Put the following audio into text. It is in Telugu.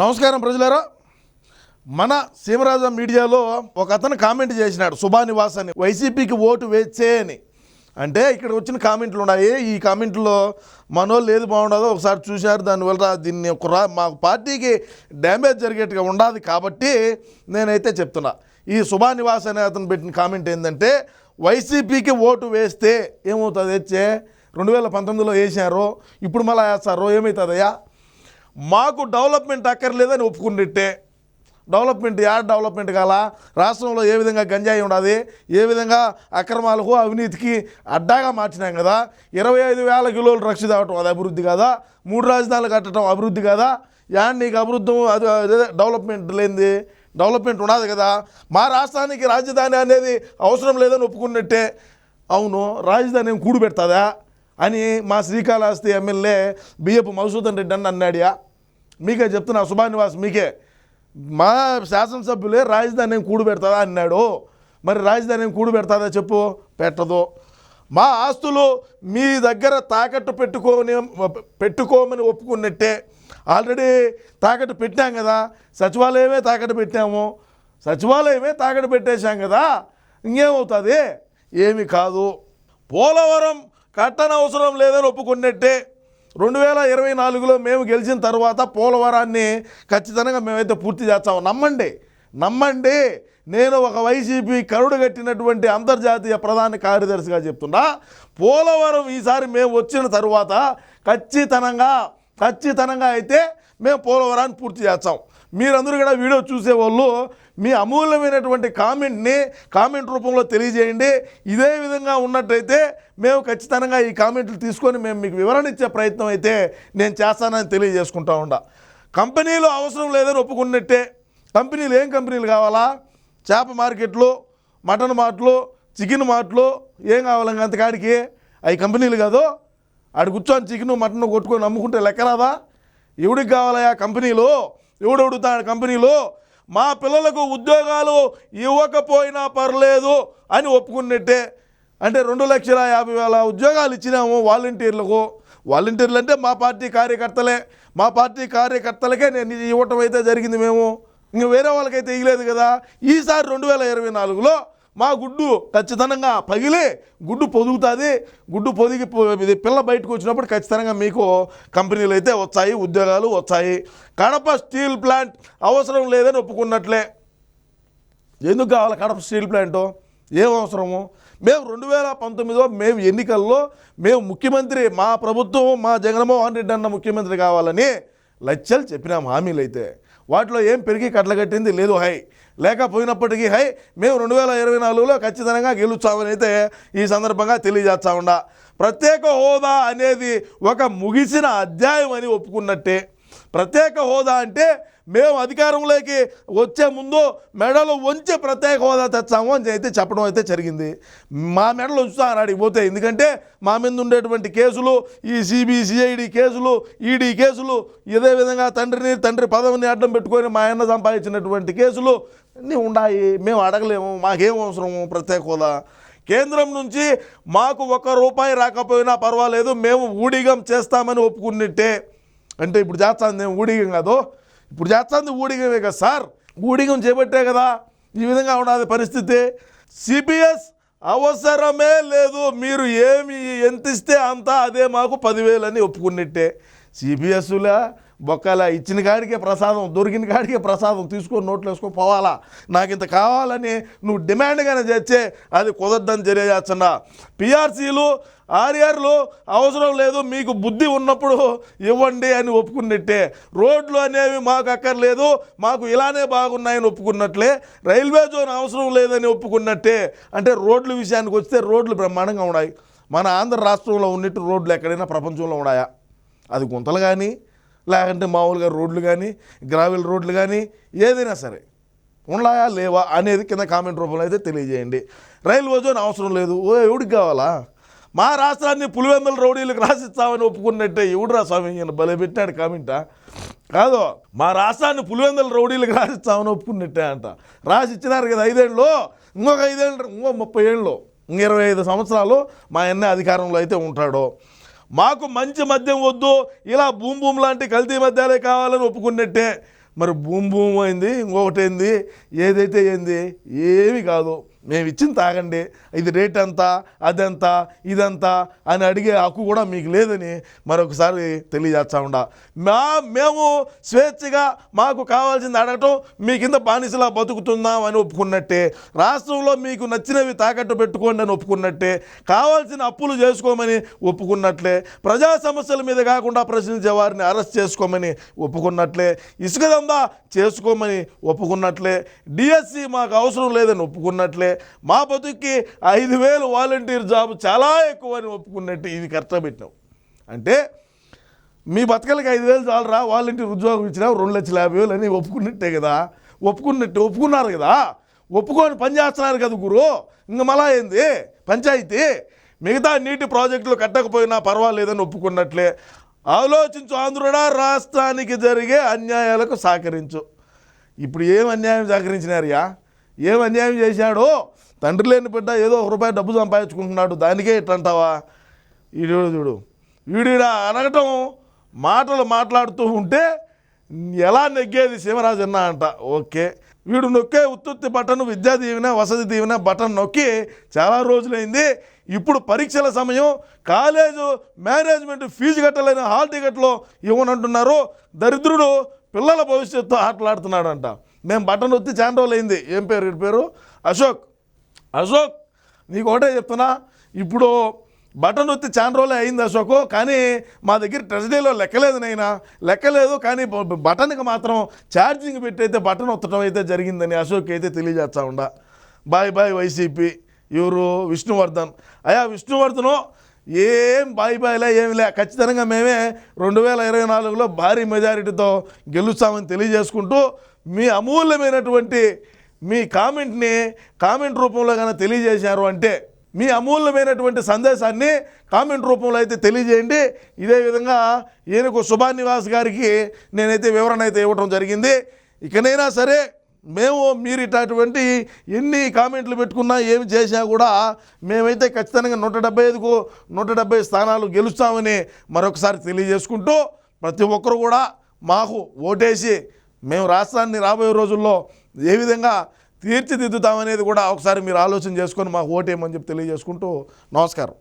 నమస్కారం ప్రజలారా. మన సీమరాజం మీడియాలో ఒక అతను కామెంట్ చేసినాడు సుభానివాస్ అని. వైసీపీకి ఓటు వేచ్చే అని. అంటే ఇక్కడ వచ్చిన కామెంట్లు ఉన్నాయి. ఈ కామెంట్లో మనోళ్ళు ఏది బాగుండదో ఒకసారి చూశారు. దానివల్ల దీన్ని ఒక రా మా పార్టీకి డ్యామేజ్ జరిగేట్టుగా ఉండదు కాబట్టి నేనైతే చెప్తున్నా. ఈ సుభానివాస్ అనే అతను పెట్టిన కామెంట్ ఏంటంటే వైసీపీకి ఓటు వేస్తే ఏమవుతుంది వచ్చే రెండు వేల పంతొమ్మిదిలో వేసారు ఇప్పుడు మళ్ళీ వేస్తారు? ఏమవుతుందయ్యా? మాకు డెవలప్మెంట్ అక్కర్లేదని ఒప్పుకున్నట్టే. డెవలప్మెంట్ యాడ్ డెవలప్మెంట్ కాల? రాష్ట్రంలో ఏ విధంగా గంజాయి ఉండాలి ఏ విధంగా అక్రమాలకు అవినీతికి అడ్డాగా మార్చినాం కదా? ఇరవై ఐదు వేల కిలోలు రక్షి తేవటం అది అభివృద్ధి కాదా? మూడు రాజధానులు కట్టడం అభివృద్ధి కాదా? యాడ్ నీకు అభివృద్ధి అది అదే డెవలప్మెంట్ లేనిది. డెవలప్మెంట్ ఉండదు కదా? మా రాష్ట్రానికి రాజధాని అనేది అవసరం లేదని ఒప్పుకున్నట్టే. అవును రాజధాని ఏం కూడు పెడతాదా? అని మా శ్రీకాళహస్తి ఎమ్మెల్యే బియ్యపు మధుసూదన్ రెడ్డి అని అన్నాడియా మీకే చెప్తున్నా సుభానివాస్ మీకే. మా శాసనసభ్యులే రాజధాని ఏం కూడు పెడతాదా అన్నాడు. మరి రాజధాని ఏం కూడు పెడతాదా చెప్పు? పెట్టదు. మా ఆస్తులు మీ దగ్గర తాకట్టు పెట్టుకోని పెట్టుకోమని ఒప్పుకున్నట్టే. ఆల్రెడీ తాకట్టు పెట్టాం కదా. సచివాలయమే తాకట్టు పెట్టాము. సచివాలయమే తాకట్టు పెట్టేశాం కదా. ఇంకేమవుతుంది? ఏమి కాదు. పోలవరం కట్టనవసరం లేదని ఒప్పుకున్నట్టే. రెండు వేల ఇరవై నాలుగులో మేము గెలిచిన తర్వాత పోలవరాన్ని ఖచ్చితంగా మేమైతే పూర్తి చేస్తాము నమ్మండి నమ్మండి. నేను ఒక వైసీపీ కరుడు కట్టినటువంటి అంతర్జాతీయ ప్రధాన కార్యదర్శిగా చెప్తున్నా. పోలవరం ఈసారి మేము వచ్చిన తర్వాత ఖచ్చితంగా ఖచ్చితంగా అయితే మేము పోలవరాన్ని పూర్తి చేస్తాం. మీరందరూ కూడా వీడియో చూసేవాళ్ళు మీ అమూల్యమైనటువంటి కామెంట్ని కామెంట్ రూపంలో తెలియజేయండి. ఇదే విధంగా ఉన్నట్టయితే మేము ఖచ్చితంగా ఈ కామెంట్లు తీసుకొని మేము మీకు వివరణ ఇచ్చే ప్రయత్నం అయితే నేను చేస్తానని తెలియజేసుకుంటా ఉండా. కంపెనీలు అవసరం లేదని ఒప్పుకున్నట్టే కంపెనీలు ఏం కంపెనీలు కావాలా? చేప మార్కెట్లు మటన్ మార్ట్లు చికెన్ మార్ట్లు ఏం కావాలంగా అంతకాడికి? అవి కంపెనీలు కాదు. ఆడు కూర్చొని చికెన్ మటన్ కొట్టుకొని అమ్ముకుంటే లెక్కరాదా ఎవడికి కావాలయా కంపెనీలు? ఎవడు అడుగుతాడు కంపెనీలు? మా పిల్లలకు ఉద్యోగాలు ఇవ్వకపోయినా పర్లేదు అని ఒప్పుకున్నట్టే. అంటే రెండు లక్షల యాభై వేల ఉద్యోగాలు ఇచ్చినాము వాలంటీర్లకు. వాలంటీర్లు అంటే మా పార్టీ కార్యకర్తలే. మా పార్టీ కార్యకర్తలకే నేను ఇవ్వటం అయితే జరిగింది మేము. ఇంక వేరే వాళ్ళకైతే ఇవ్వలేదు కదా. ఈసారి రెండు వేల ఇరవై నాలుగులో మా గుడ్డు ఖచ్చితంగా పగిలి గుడ్డు పొదుగుతుంది. గుడ్డు పొదిగి ఇది పిల్ల బయటకు వచ్చినప్పుడు ఖచ్చితంగా మీకు కంపెనీలు అయితే వచ్చాయి ఉద్యోగాలు వచ్చాయి. కడప స్టీల్ ప్లాంట్ అవసరం లేదని ఒప్పుకున్నట్లే. ఎందుకు కావాలి కడప స్టీల్ ప్లాంటు? ఏం అవసరము? మేము రెండు వేల పంతొమ్మిదిలో మేము ఎన్నికల్లో మేము ముఖ్యమంత్రి మా ప్రభుత్వం మా జగన్మోహన్ రెడ్డి అన్న ముఖ్యమంత్రి కావాలని లచ్చలు చెప్పినాం హామీలు అయితే వాటిలో ఏం పెరిగి కట్టలు కట్టింది లేదు హై. లేకపోయినప్పటికీ హై మేము రెండు వేల ఇరవై నాలుగులో ఖచ్చితంగా గెలుచామని అయితే ఈ సందర్భంగా తెలియజేస్తా ఉండా ప్రత్యేక హోదా అనేది ఒక ముగిసిన అధ్యాయం అని ఒప్పుకున్నట్టే. ప్రత్యేక హోదా అంటే మేము అధికారంలోకి వచ్చే ముందు మెడలు వంచి ప్రత్యేక హోదా తెచ్చాము అని అయితే చెప్పడం అయితే జరిగింది. మా మెడలు ఉంచుతాను అడిగి పోతే ఎందుకంటే మా మీద ఉండేటువంటి కేసులు ఈ సిబిసిఐడి కేసులు ఈడీ కేసులు ఇదే విధంగా తండ్రిని తండ్రి పదవిని అడ్డం పెట్టుకొని మా అన్న సంపాదించినటువంటి కేసులు అన్నీ ఉన్నాయి. మేము అడగలేము మాకేం అవసరము ప్రత్యేక హోదా? కేంద్రం నుంచి మాకు ఒక్క రూపాయి రాకపోయినా పర్వాలేదు మేము ఊడిగం చేస్తామని ఒప్పుకున్నట్టే. అంటే ఇప్పుడు చేస్తాను నేను ఊడిగం కాదు. ఇప్పుడు చేస్తుంది ఊడిగమే కదా సార్. ఊడిగం చేపట్టే కదా. ఈ విధంగా ఉన్నది పరిస్థితి. సిపిఎస్ అవసరమే లేదు. మీరు ఏమి ఎంత ఇస్తే అంత అదే మాకు పదివేలు అని ఒప్పుకున్నట్టే. సిబిఎస్లా బొక్కల ఇచ్చిన కాడికే ప్రసాదం దొరికిన కాడికే ప్రసాదం తీసుకొని నోట్లో వేసుకొని పోవాలా? నాకు ఇంత కావాలని నువ్వు డిమాండ్గానే చేస్తే అది కుదరదని తెలియజేస్తున్నా. పిఆర్సీలు ఆర్ఆర్లు అవసరం లేదు మీకు బుద్ధి ఉన్నప్పుడు ఇవ్వండి అని ఒప్పుకున్నట్టే. రోడ్లు అనేవి మాకు అక్కర్లేదు మాకు ఇలానే బాగున్నాయని ఒప్పుకున్నట్లే. రైల్వే జోన్ అవసరం లేదని ఒప్పుకున్నట్టే. అంటే రోడ్ల విషయానికి వస్తే రోడ్లు బ్రహ్మాండంగా ఉన్నాయి. మన ఆంధ్ర రాష్ట్రంలో ఉన్నట్టు రోడ్లు ఎక్కడైనా ప్రపంచంలో ఉన్నాయా? అది గుంతలు కానీ లేకంటే మామూలుగా రోడ్లు కానీ గ్రావెల్ రోడ్లు కానీ ఏదైనా సరే ఉన్నాయా లేవా అనేది కింద కామెంట్ రూపంలో అయితే తెలియజేయండి. రైల్వే జోన్ అవసరం లేదు. ఓ ఎవడికి కావాలా? మా రాష్ట్రాన్ని పులివెందుల రౌడీలకు రాసిస్తామని ఒప్పుకున్నట్టే ఎవడురా స్వామి? ఈయన భలే పెట్టాడు కామెంటా? కాదు మా రాష్ట్రాన్ని పులివెందుల రౌడీలకు రాసిస్తామని ఒప్పుకున్నట్టే అంట. రాసిచ్చినారు కదా ఐదేళ్ళు. ఇంకొక ఐదేళ్ళు ఇంకో ముప్పై ఏళ్ళు ఇంక ఇరవై ఐదు సంవత్సరాలు మా అన్న అధికారంలో అయితే ఉంటాడు. మాకు మంచి మద్యం వద్దు ఇలా భూమి భూమి లాంటి కల్తీ మద్యాలే కావాలని ఒప్పుకున్నట్టే. మరి భూమి భూమి అయింది ఇంకొకటి ఏంది ఏదైతే ఏంది ఏమి కాదు. మేము ఇచ్చిన తాగండి. ఇది రేట్ ఎంత అదెంత ఇదంతా అని అడిగే హక్కు కూడా మీకు లేదని మరొకసారి తెలియజేస్తామండా మా మేము స్వేచ్ఛగా మాకు కావాల్సింది అడగటం మీ కింద బానిసలా బతుకుతున్నాం అని ఒప్పుకున్నట్టే. రాష్ట్రంలో మీకు నచ్చినవి తాకట్టు పెట్టుకోండి అని ఒప్పుకున్నట్టే. కావాల్సిన అప్పులు చేసుకోమని ఒప్పుకున్నట్లే. ప్రజా సమస్యల మీద కాకుండా ప్రశ్నించే వారిని అరెస్ట్ చేసుకోమని ఒప్పుకున్నట్లే. ఇసుక దందా చేసుకోమని ఒప్పుకున్నట్లే. డిఎస్సి మాకు అవసరం లేదని ఒప్పుకున్నట్లే. మా బతుక్కి ఐదు వేలు వాలంటీర్ జాబ్ చాలా ఎక్కువ అని ఒప్పుకున్నట్టు ఇది కరెక్ట్గా పెట్టినావు. అంటే మీ బతకలకి ఐదు వేలు చాలరా వాలంటీర్ ఉద్యోగం ఇచ్చినా రెండు లక్షల యాభై వేలు అని ఒప్పుకున్నట్టే కదా. ఒప్పుకున్నట్టు ఒప్పుకున్నారు కదా. ఒప్పుకొని పని చేస్తున్నారు కదా గురు. ఇంక మళ్ళా ఏంది? పంచాయతీ. మిగతా నీటి ప్రాజెక్టులు కట్టకపోయినా పర్వాలేదని ఒప్పుకున్నట్లే. ఆలోచించు ఆంధ్రుడా రాష్ట్రానికి జరిగే అన్యాయాలకు సహకరించు. ఇప్పుడు ఏం అన్యాయం సహకరించినారయ్యా? ఏం అన్యాయం చేశాడో? తండ్రి లేని బిడ్డ ఏదో ఒక రూపాయి డబ్బు సంపాదించుకుంటున్నాడు దానికే ఇట్లంటావా వీడు చూడు? వీడిడ అనగటం మాటలు మాట్లాడుతూ ఉంటే ఎలా నెగ్గేది శివరాజన్న అంట. ఓకే. వీడు నొక్కే ఉత్పత్తి బటన్ విద్యా దీవెన వసతి దీవెన బటన్ నొక్కి చాలా రోజులైంది. ఇప్పుడు పరీక్షల సమయం కాలేజు మేనేజ్మెంట్ ఫీజు కట్టలేని హాల్ టికెట్లో ఇవ్వనంటున్నారు. దరిద్రుడు పిల్లల భవిష్యత్తు ఆటలాడుతున్నాడంట. మేము బటన్ ఒత్తి చాలా రోజులైంది ఏం పేరు? వీడి పేరు? అశోక్. అశోక్. నీకు ఒకటే చెప్తున్నా ఇప్పుడు బటన్ వచ్చి చాలా రోజులే అయింది అశోక్ కానీ మా దగ్గర ట్రెజరీలో లెక్కలేదు నైనా. లెక్కలేదు కానీ బటన్కి మాత్రం ఛార్జింగ్ పెట్టి అయితే బటన్ ఒత్తడం అయితే జరిగిందని అశోక్ అయితే తెలియజేస్తా ఉండ. Bye bye YCP. ఎవరు? విష్ణువర్ధన్. అయా విష్ణువర్ధను ఏం బాయ్ బాయ్లే ఏమి లే ఖచ్చితంగా మేమే రెండు వేల ఇరవై నాలుగులో భారీ మెజారిటీతో గెలుస్తామని తెలియజేసుకుంటూ మీ అమూల్యమైనటువంటి మీ కామెంట్ని కామెంట్ రూపంలో కానీ తెలియజేశారు అంటే మీ అమూల్యమైనటువంటి సందేశాన్ని కామెంట్ రూపంలో అయితే తెలియజేయండి. ఇదే విధంగా ఈయనకు సుభానివాస్ గారికి నేనైతే వివరణ అయితే ఇవ్వడం జరిగింది. ఇకనైనా సరే మేము మీరు ఇట్లాంటివంటి ఎన్ని కామెంట్లు పెట్టుకున్నా ఏమి చేసినా కూడా మేమైతే ఖచ్చితంగా నూట డెబ్బై ఐదుకు నూట డెబ్బై స్థానాలు గెలుస్తామని మరొకసారి తెలియజేసుకుంటూ ప్రతి ఒక్కరు కూడా మాకు ఓటేసి మేము రాష్ట్రాన్ని రాబోయే రోజుల్లో ఏ విధంగా తీర్చిదిద్దుతామనేది కూడా ఒకసారి మీరు ఆలోచన చేసుకొని మాకు ఓటేయమని చెప్పి తెలియజేసుకుంటూ నమస్కారం.